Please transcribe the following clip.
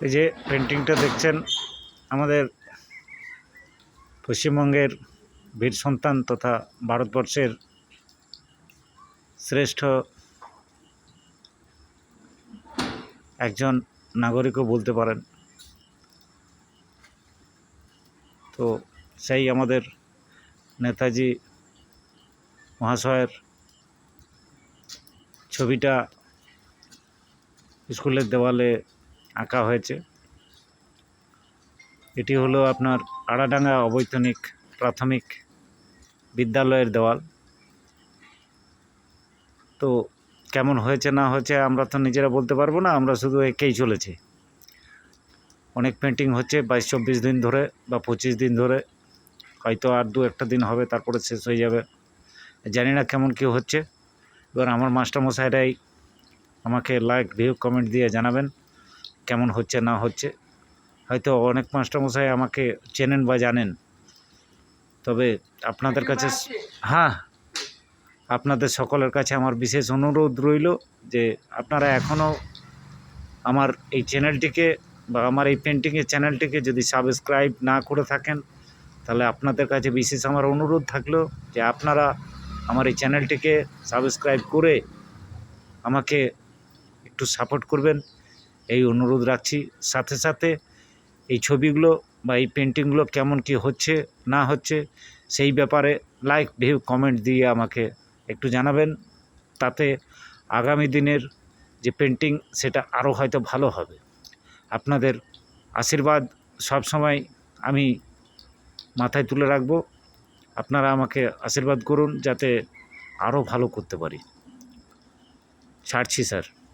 এই যে পেন্টিংটা দেখছেন, আমাদের পশ্চিমবঙ্গের বীর সন্তান তথা ভারতবর্ষের শ্রেষ্ঠ একজন নাগরিকও বলতে পারেন। তো সেই আমাদের নেতাজি মহাশয়ের ছবিটা স্কুলের দেওয়ালে আঁকা হয়েছে। এটি হলো আপনার আড়াডাঙ্গা অবৈতনিক প্রাথমিক বিদ্যালয়ের দেওয়াল। তো কেমন হয়েছে না হয়েছে আমরা তো নিজেরা বলতে পারব না, আমরা শুধু এঁকেই চলেছি। অনেক পেন্টিং হচ্ছে বাইশ চব্বিশ দিন ধরে বা পঁচিশ দিন ধরে, হয়তো আর দু একটা দিন হবে, তারপরে শেষ হয়ে যাবে। জানি না কেমন কী হচ্ছে। এবার আমার মাস্টারমশাইরাই আমাকে লাইক ভিউ কমেন্ট দিয়ে জানাবেন। কেমন হচ্ছে না হচ্ছে। হয়তো অনেক মাস্টারমশাই আমাকে চেনেন বা জানেন। তবে আপনাদের কাছে হ্যাঁ আপনাদের সকলের কাছে আমার বিশেষ অনুরোধ রইল যে আপনারা এখনও আমার এই চ্যানেলটিকে বা আমার এই পেন্টিংয়ের চ্যানেলটিকে যদি সাবস্ক্রাইব না করে থাকেন তাহলে আপনাদের কাছে বিশেষ আমার অনুরোধ থাকল যে আপনারা আমার এই চ্যানেলটিকে সাবস্ক্রাইব করে আমাকে একটু সাপোর্ট করবেন। এই অনুরোধ রাখছি। সাথে সাথে এই ছবিগুলো বা এই পেন্টিংগুলো কেমন কি হচ্ছে, না হচ্ছে, সেই ব্যাপারে লাইক ভিউ কমেন্ট দিয়ে আমাকে একটু জানাবেন। তাতে আগামী দিনের যে পেন্টিং সেটা আরও হয়তো ভালো হবে। আপনাদের আশীর্বাদ সব সময় আমি মাথায় তুলে রাখব। আপনারা আমাকে আশীর্বাদ করুন যাতে আরও ভালো করতে পারি। ছাড়ছি, স্যার।